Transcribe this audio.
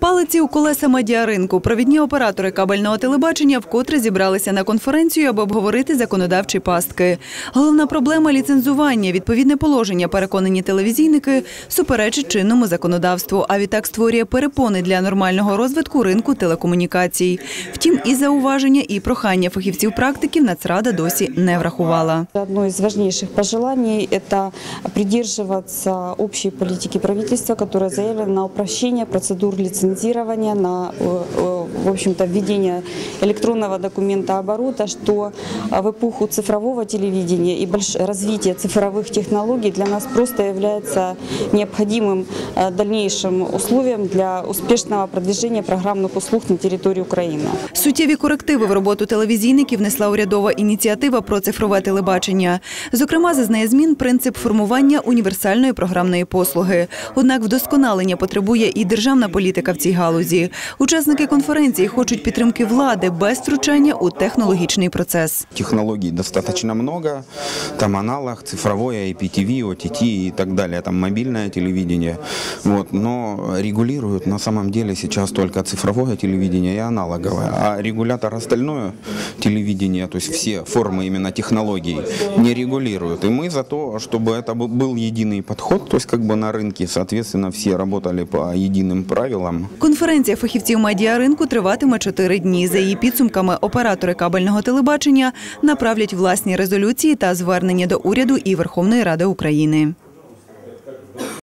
Палиці у колеса медіаринку. Провідні оператори кабельного телебачення вкотре зібралися на конференцію, аби обговорити законодавчі пастки. Головна проблема ліцензування. Відповідне положення, переконані телевізійники, суперечить чинному законодавству, а відтак створює перепони для нормального розвитку ринку телекомунікацій. Втім, і зауваження, і прохання фахівців-практиків Нацрада досі не врахувала. Одно из важнейших пожеланий – это придерживаться общей политики правительства, которая заявлена на упрощение процедур лицензирования, на э, э, в общем-то, введение электронного документа оборота, что э, в эпоху цифрового телевидения и больш- развития цифровых технологий для нас просто является необходимым э, дальнейшим условием для успешного продвижения программных услуг на территории Украины. Суттєві корективи в роботу телевізійників внесла урядова ініціатива про цифрове телебачення. Зокрема, зазнає змін принцип формування універсальної програмної послуги. Однак вдосконалення потребує і державна політика в цій галузі. Учасники конференції хочуть підтримки влади без втручання у технологічний процес. Технологий достаточно много, там аналог, цифровое, IPTV, OTT и так далее, там мобильное телевидение. Вот, но регулируют на самом деле сейчас только цифровое телевидение и аналоговое, а регулятор остальное телевидение, то есть все формы именно технологий, не регулируют. И мы за то, чтобы это бу- был единый подход, то есть как бы на рынке, соответственно, все работали по единым правилам. Конференція фахівців медіаринку триватиме чотири дні. За її підсумками оператори кабельного телебачення направлять власні резолюції та звернення до уряду і Верховної Ради України.